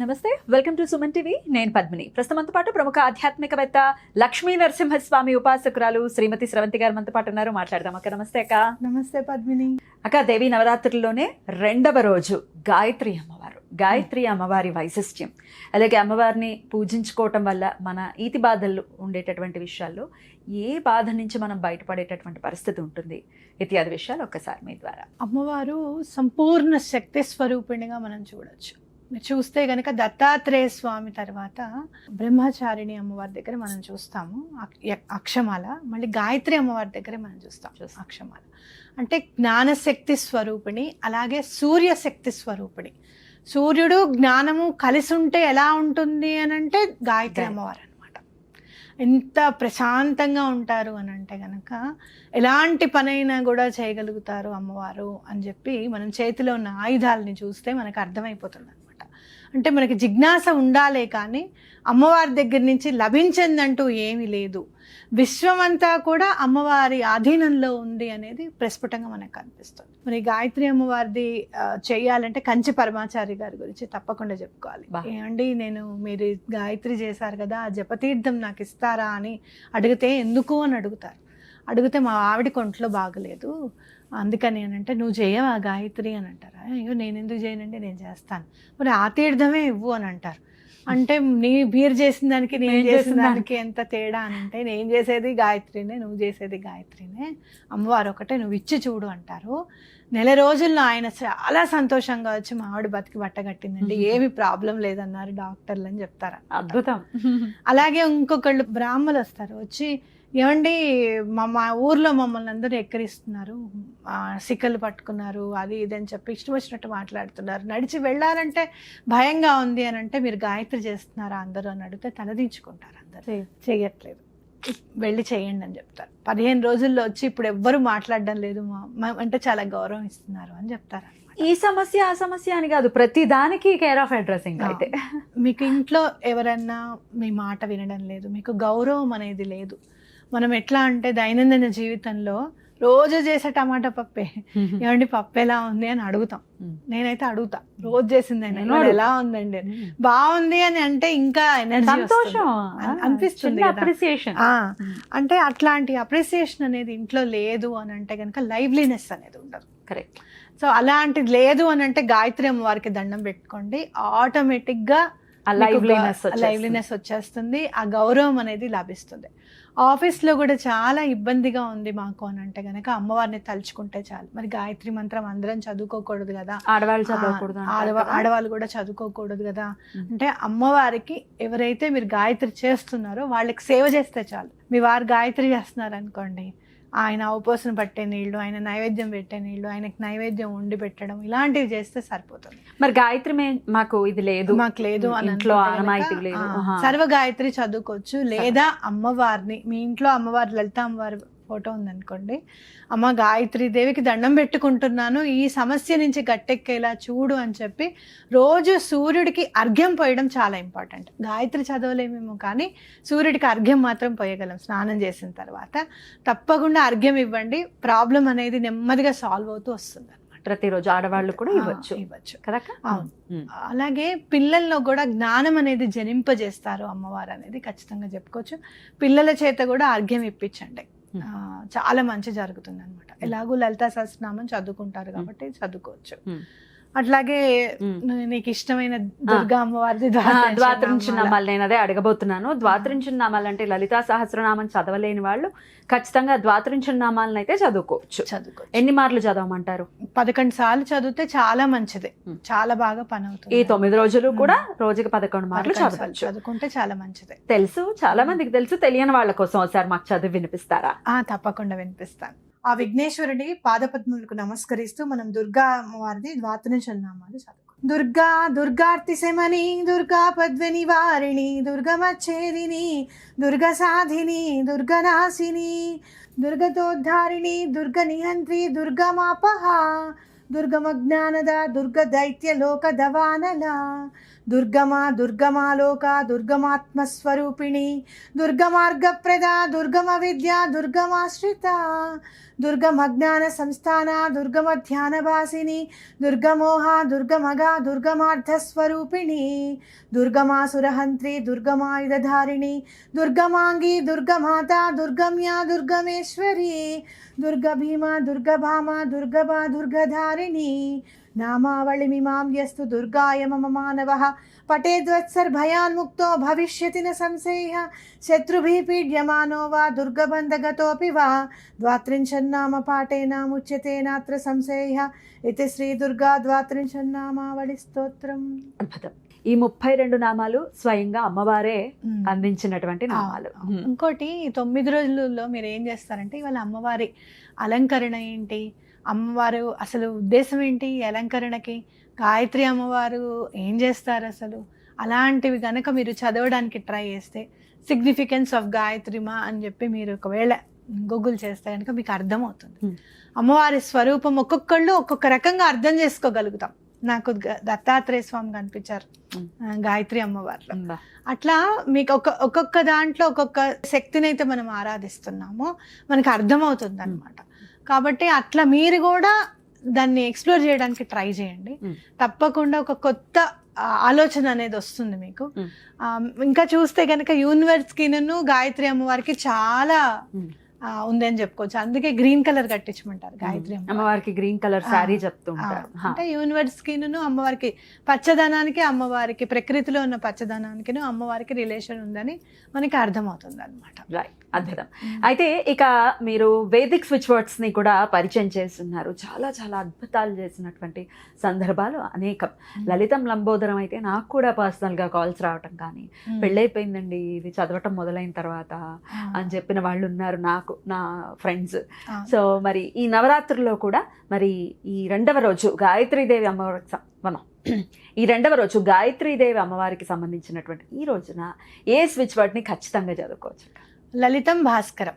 నమస్తే welcome to Suman TV. నేను పద్మిని. ప్రస్తుతంతో పాటు ప్రముఖ ఆధ్యాత్మికవేత్త లక్ష్మీ నరసింహస్వామి ఉపాసకురాలు శ్రీమతి స్రవంతి గారు మనతో పాటు ఉన్నారు. మాట్లాడదాం అక్క. నమస్తే అక్క. నమస్తే పద్మిని. అక్క దేవి నవరాత్రుల్లోనే రెండవ రోజు గాయత్రి అమ్మవారు. గాయత్రి అమ్మవారి వైశిష్ట్యం. అలాగే అమ్మవారిని పూజించుకోవటం వల్ల మన ఈతి బాధలు ఉండేటటువంటి విషయాల్లో ఏ బాధ నుంచి మనం బయటపడేటటువంటి పరిస్థితి ఉంటుంది? ఇత్యాది విషయాలు ఒక్కసారి మీ ద్వారా. అమ్మవారు సంపూర్ణ శక్తి స్వరూపిణిగా మనం చూడొచ్చు. మీరు చూస్తే గనక దత్తాత్రేయ స్వామి తర్వాత బ్రహ్మచారిణి అమ్మవారి దగ్గర మనం చూస్తాము. అక్షమాల. మళ్ళీ గాయత్రి అమ్మవారి దగ్గర మనం చూస్తాం. అక్షమాల. అంటే జ్ఞానశక్తి స్వరూపిణి అలాగే సూర్యశక్తి స్వరూపిణి. సూర్యుడు జ్ఞానము కలిసి ఉంటే ఎలా ఉంటుంది అని అంటే గాయత్రి. అమ్మవారు అనమాట ఎంత ప్రశాంతంగా ఉంటారు అని అంటే గనక ఎలాంటి పనైనా కూడా చేయగలుగుతారు అమ్మవారు అని చెప్పి మనం చేతిలో ఉన్న ఆయుధాలని చూస్తే మనకు అర్థమైపోతుంది. అంటే మనకి జిజ్ఞాస ఉండాలే కానీ అమ్మవారి దగ్గర నుంచి లభించిందంటూ ఏమీ లేదు. విశ్వమంతా కూడా అమ్మవారి ఆధీనంలో ఉంది అనేది ప్రస్ఫుటంగా మనకు కనిపిస్తుంది. మరి గాయత్రి అమ్మవారిది చేయాలంటే కంచి పరమాచారి గారి గురించి తప్పకుండా చెప్పుకోవాలి. ఏమండి నేను మీరు గాయత్రి చేశారు కదా ఆ జపతీర్థం నాకు ఇస్తారా అని అడిగితే ఎందుకు అని అడుగుతారు. అడిగితే మా ఆవిడ కొంట్లో బాగలేదు. అందుకని అని అంటే నువ్వు చేయవా గాయత్రి? అని అంటారు. అయ్యో నేను ఎందుకు చేయనండి నేను చేస్తాను మరి ఆ తీర్థమే ఇవ్వు అని అంటారు. అంటే నీ మీరు చేసిన దానికి నేను చేసిన దానికి. ఎంత తేడా అని అంటే నేను చేసేది గాయత్రినే నువ్వు చేసేది గాయత్రినే. అమ్మవారు ఒకటే నువ్వు ఇచ్చి చూడు అంటారు. నెల రోజుల్లో ఆయన చాలా సంతోషంగా వచ్చి మా ఆవిడ బతికి బట్టగట్టిందండి ఏమి ప్రాబ్లం లేదన్నారు డాక్టర్లు అని చెప్తారు అద్భుతం. అలాగే ఇంకొకళ్ళు బ్రాహ్మలు వస్తారు. వచ్చి ఏమండి మా మా ఊర్లో మమ్మల్ని అందరూ ఎక్కరిస్తున్నారు. సిక్కలు పట్టుకున్నారు అది ఇది అని చెప్పి ఇష్టం వచ్చినట్టు మాట్లాడుతున్నారు. నడిచి వెళ్ళాలంటే భయంగా ఉంది అని అంటే మీరు గాయత్రి చేస్తున్నారా అందరూ అని అడిగితే తలదించుకుంటారు అందరూ. చేయట్లేదు. వెళ్ళి చేయండి అని చెప్తారు. పదిహేను రోజుల్లో వచ్చి ఇప్పుడు ఎవ్వరు మాట్లాడడం లేదు. మా- అంటే చాలా గౌరవం ఇస్తున్నారు అని చెప్తారు. ఈ సమస్య ఆ సమస్య అని కాదు ప్రతి దానికి కేర్ ఆఫ్ అడ్రసింగ్ అయితే. మీకు ఇంట్లో ఎవరన్నా మీ మాట వినడం లేదు మీకు గౌరవం అనేది లేదు. మనం ఎట్లా అంటే దైనందిన జీవితంలో రోజు చేసే టమాటా పప్పే. ఏమండి పప్పు ఎలా ఉంది అని అడుగుతాం. నేనైతే అడుగుతా. రోజు చేసిందండి నేను "ఇవాళ అడుగుతా. ఎలా ఉందండి. బాగుంది అని అంటే ఇంకా ఎనర్జీ సంతోషం. అనిపిస్తుంది. అప్రిసియేషన్ అంటే అట్లాంటి అప్రిసియేషన్ అనేది ఇంట్లో లేదు అని అంటే కనుక లైవ్లీనెస్ అనేది ఉండదు. కరెక్ట్ సో అలాంటిది లేదు అని అంటే గాయత్రి అమ్మవారికి దండం పెట్టుకోండి. ఆటోమేటిక్గా లైవ్లీనెస్ వచ్చేస్తుంది. ఆ గౌరవం అనేది లభిస్తుంది. ఆఫీస్లో కూడా చాలా ఇబ్బందిగా ఉంది మాకు అని అంటే గనక అమ్మవారిని తలుచుకుంటే చాలు. మరి గాయత్రి మంత్రం అందరం చదువుకోకూడదు కదా. ఆడవాళ్ళు చదవకూడదు. ఆడవాళ్ళు కూడా చదువుకోకూడదు కదా. అంటే అమ్మవారికి ఎవరైతే మీరు గాయత్రి చేస్తున్నారో వాళ్ళకి సేవ చేస్తే చాలు. మీ వారు గాయత్రి చేస్తున్నారు అనుకోండి ఆయన ఉపవాసం పట్టే నీళ్ళు ఆయన నైవేద్యం పెట్టే నీళ్ళు ఆయనకి నైవేద్యం వండి పెట్టడం ఇలాంటివి చేస్తే సరిపోతుంది. మరి గాయత్రి మాకు ఇది లేదు. మాకు లేదు. సర్వ గాయత్రి చదువుకోవచ్చు లేదా అమ్మవారిని మీ ఇంట్లో అమ్మవారి లలిత అమ్మవారి ఫోటో ఉందనుకోండి. అమ్మ గాయత్రి దేవికి దండం పెట్టుకుంటున్నాను ఈ సమస్య నుంచి గట్టెక్కేలా చూడు అని చెప్పి రోజు సూర్యుడికి అర్ఘ్యం పోయడం చాలా ఇంపార్టెంట్. గాయత్రి చదవలేమేమో కానీ సూర్యుడికి అర్ఘ్యం మాత్రం పోయగలం స్నానం చేసిన తర్వాత. తప్పకుండా అర్ఘ్యం ఇవ్వండి. ప్రాబ్లం అనేది నెమ్మదిగా సాల్వ్ అవుతూ వస్తుంది ప్రతిరోజు ఆడవాళ్ళు కూడా ఇవ్వచ్చు. ఇవ్వచ్చు. కదా అవును. అలాగే పిల్లల్లో కూడా జ్ఞానం అనేది జనింపజేస్తారు అమ్మవారు అనేది ఖచ్చితంగా చెప్పుకోవచ్చు. పిల్లల చేత కూడా అర్ఘ్యం ఇప్పించండి. చాలా మంచి జరుగుతుంది అనమాట ఎలాగో లలితా సహస్రనామం చదువుకుంటారు కాబట్టి చదువుకోవచ్చు. Hmm. అట్లాగే నీకు ఇష్టమైన దుర్గా అమ్మవారిది ద్వాత్రించిన ద్వాదశనామాల. నామాలు నేను అదే అడగబోతున్నాను. ద్వాత్రించిన నామాలు అంటే లలితా సహస్రనామం చదవలేని వాళ్ళు ఖచ్చితంగా ద్వాత్రించిన నామాలను అయితే చదువుకోవచ్చు. చదువుకోవచ్చు. ఎన్ని మార్లు చదవమంటారు? పదకొండు సార్లు చదివితే చాలా మంచిది. చాలా బాగా పని అవుతుంది ఈ తొమ్మిది రోజులు. కూడా రోజుకి పదకొండు మార్లు చదవచ్చు. చదువుకుంటే చాలా మంచిది. తెలుసు చాలా మందికి తెలుసు తెలియని వాళ్ళ కోసం ఒకసారి మాకు చదివి వినిపిస్తారా? ఆ తప్పకుండా వినిపిస్తాను. ఆ విఘ్నేశ్వరుడి పాదపద్ములకు నమస్కరిస్తూ మనం దుర్గా అమ్మవారిది ద్వాతరించిన నామాలు చదువుకుందాం. దుర్గా దుర్గార్తిశమని దుర్గా పద్మని వారిణి దుర్గమచ్చేదిని దుర్గ సాధిని దుర్గనాశిని దుర్గతోద్ధారిణి దుర్గ నిహంత్రి దుర్గమాపహ దుర్గమజ్ఞానద దుర్గ దైత్య లోక దవానల దుర్గమా దుర్గమాలోక దుర్గమాత్మస్వరూపిణి దుర్గమార్గప్రద దుర్గమ విద్య దుర్గమాశ్రిత दुर्गमज्ञानसंस्थाना दुर्गमध्यानभासिनी दुर्गमोहा, दुर्गमगा, दुर्गमार्थस्वरूपिणी दुर्गमा दुर्गमायुधधारिणी, दुर्गमाङ्गी, दुर्गमाता, दुर्गम्या, दुर्गमेश्वरी, दुर्गभीमा, दुर्गभामा, दुर्गभा, दुर्गधारिणी దుర్గభా దుర్గధారిణి నామావళిమిమాం యస్తు దుర్గాయ మమ మానవः పటేద్వత్సర్భయాన్ముక్తో భవిష్యతి న సంశయ శత్రుభిः పీడ్యమానో వా దుర్గబంధగతోऽपि వా ద్వాత్రింశన్నామ పాఠేనాముచ్యతే నాత్ర సంశయ ఇది శ్రీ దుర్గా ద్వాత్రింశన్నామావళి స్తోత్రం అద్భుతం. ఈ ముప్పై రెండు నామాలు స్వయంగా అమ్మవారే అందించినటువంటి నామాలు. ఇంకోటి తొమ్మిది రోజులలో మీరు ఏం చేస్తారంటే ఇవాళ అమ్మవారి అలంకరణ ఏంటి? అమ్మవారు అసలు ఉద్దేశం ఏంటి? అలంకరణకి గాయత్రి అమ్మవారు ఏం చేస్తారు అసలు? అలాంటివి కనుక మీరు చదవడానికి ట్రై చేస్తే సిగ్నిఫికెన్స్ ఆఫ్ గాయత్రిమా అని చెప్పి మీరు ఒకవేళ గూగుల్ చేస్తే కనుక మీకు అర్థమవుతుంది. అమ్మవారి స్వరూపం ఒక్కొక్కళ్ళు ఒక్కొక్క రకంగా అర్థం చేసుకోగలుగుతాం. నాకు దత్తాత్రేయ స్వామి కనిపించారు. గాయత్రి అమ్మవారిలో. బా. అట్లా మీకు ఒక ఒక్కొక్క దాంట్లో ఒక్కొక్క శక్తిని అయితే మనం ఆరాధిస్తున్నామో. మనకు అర్థమవుతుంది అనమాట కాబట్టి అట్లా మీరు కూడా దాన్ని ఎక్స్ప్లోర్ చేయడానికి ట్రై చేయండి. తప్పకుండా ఒక కొత్త ఆలోచన అనేది వస్తుంది మీకు ఇంకా చూస్తే కనుక యూనివర్స్కి గాయత్రి అమ్మవారికి చాలా. ఆ, ఉందని చెప్పుకోవచ్చు అందుకే గ్రీన్ కలర్ కట్టించమంటారు గాయత్రి అమ్మవారికి అమ్మవారికి గ్రీన్ కలర్. శారీ చెప్తూ ఉంటారు. అంటే యూనివర్స్ కిను అమ్మవారికి పచ్చదనానికి అమ్మవారికి ప్రకృతిలో ఉన్న పచ్చదనానికి అమ్మవారికి రిలేషన్ ఉందని మనకి అర్థమవుతుంది అనమాట రైట్ అద్భుతం. అయితే ఇక మీరు వేదిక్ స్విచ్ వర్డ్స్ని కూడా పరిచయం చేస్తున్నారు. చాలా చాలా అద్భుతాలు చేసినటువంటి సందర్భాలు అనేకం. లలితం లంబోదరం అయితే నాకు కూడా పర్సనల్గా కాల్స్ రావటం కానీ పెళ్ళైపోయిందండి ఇది చదవటం మొదలైన తర్వాత అని చెప్పిన వాళ్ళు ఉన్నారు నాకు నా ఫ్రెండ్స్ సో మరి ఈ నవరాత్రుల్లో కూడా మరి ఈ రెండవ రోజు గాయత్రీదేవి అమ్మవారికి సం- మనం ఈ రెండవ రోజు గాయత్రీదేవి అమ్మవారికి సంబంధించినటువంటి ఈ రోజున ఏ స్విచ్ వర్డ్ని ఖచ్చితంగా చదువుకోవచ్చు? లలితం భాస్కరం.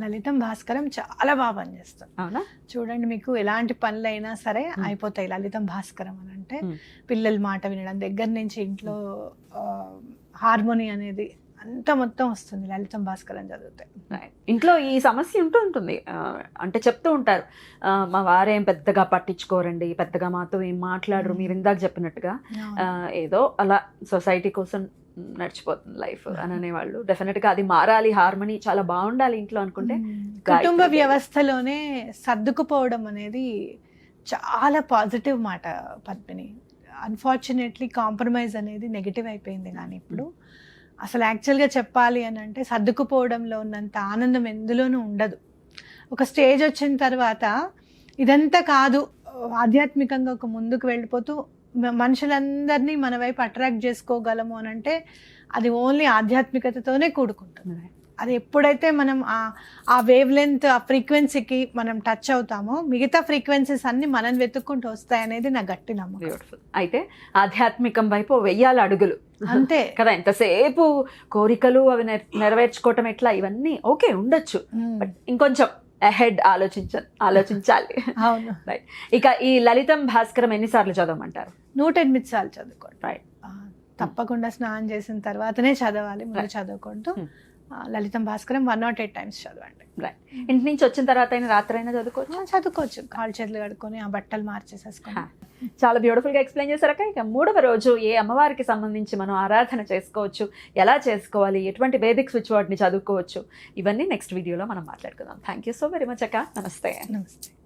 లలితం భాస్కరం చాలా బాగా పనిచేస్తుంది అవునా? చూడండి మీకు ఎలాంటి పనులైనా సరే. అయిపోతాయి లలితం భాస్కరం అని అంటే. పిల్లల మాట వినడం దగ్గర నుంచి ఇంట్లో హార్మోని అనేది అంత మొత్తం వస్తుంది లలితం భాస్కరం చదివితే. ఇంట్లో ఈ సమస్య ఉంటూ ఉంటుంది. అంటే చెప్తూ ఉంటారు. మా వారేం పెద్దగా పట్టించుకోరండి పెద్దగా మాతో ఏం మాట్లాడరు మీరు ఇందాక చెప్పినట్టుగా. ఏదో అలా సొసైటీ కోసం నడిచిపోతుంది లైఫ్ అని అనేవాళ్ళు డెఫినెట్గా అది మారాలి హార్మనీ చాలా బాగుండాలి ఇంట్లో అనుకుంటే. గాయత్రి కుటుంబ. వ్యవస్థలోనే సర్దుకుపోవడం అనేది చాలా పాజిటివ్ మాట పద్మిని. అన్ఫార్చునేట్లీ కాంప్రమైజ్ అనేది నెగిటివ్ అయిపోయింది కానీ ఇప్పుడు. అసలు యాక్చువల్గా చెప్పాలి అని అంటే సర్దుకుపోవడంలో ఉన్నంత ఆనందం ఎందులోనూ ఉండదు. ఒక స్టేజ్ వచ్చిన తర్వాత ఇదంతా కాదు ఆధ్యాత్మికంగా ఒక ముందుకు వెళ్ళిపోతూ మనుషులందరినీ మన వైపు అట్రాక్ట్ చేసుకోగలము అని అంటే అది ఓన్లీ ఆధ్యాత్మికతతోనే కూడుకుంటుంది. అది ఎప్పుడైతే మనం ఆ ఆ వేవ్ లెంత్ ఆ ఫ్రీక్వెన్సీకి మనం టచ్ అవుతామో మిగతా ఫ్రీక్వెన్సీస్ అన్ని మనం వెతుక్కుంటూ వస్తాయి అనేది నా గట్టి నమ్మకం. బ్యూటిఫుల్ అయితే ఆధ్యాత్మికం వైపు వెయ్యాలి అడుగులు. అంతే. కదా ఎంతసేపు కోరికలు అవి నెర- నెరవేర్చుకోవటం ఎట్లా? ఇవన్నీ ఓకే ఉండొచ్చు. మ్మ్. బట్ ఇంకొంచెం అహెడ్ ఆలోచించ ఆలోచించాలి. అవును. ఇక ఈ లలితం భాస్కరం ఎన్నిసార్లు చదవమంటారు? నూట ఎనిమిది సార్లు చదువుకోండి. ఆ, తప్పకుండా స్నానం చేసిన తర్వాతనే చదవాలి ముందు Right. Lalitham Bhaskaram one nought eight times చదవండి. ఇంటి నుంచి వచ్చిన తర్వాత అయినా రాత్రి అయినా చదువుకోవచ్చు చదువుకోవచ్చు. కాళ్ళు చేతులు కడుక్కొని ఆ బట్టలు మార్చేసేసుకొని. హా. చాలా బ్యూటిఫుల్గా ఎక్స్ప్లెయిన్ చేశారక ఇక మూడవ రోజు ఏ అమ్మవారికి సంబంధించి మనం ఆరాధన చేసుకోవచ్చు? ఎలా చేసుకోవాలి? ఎటువంటి వేదిక్ స్విచ్ వర్డ్ని చదువుకోవచ్చు? ఇవన్నీ నెక్స్ట్ వీడియోలో మనం మాట్లాడుకుందాం. Thank you so very much అక్క. నమస్తే. నమస్తే.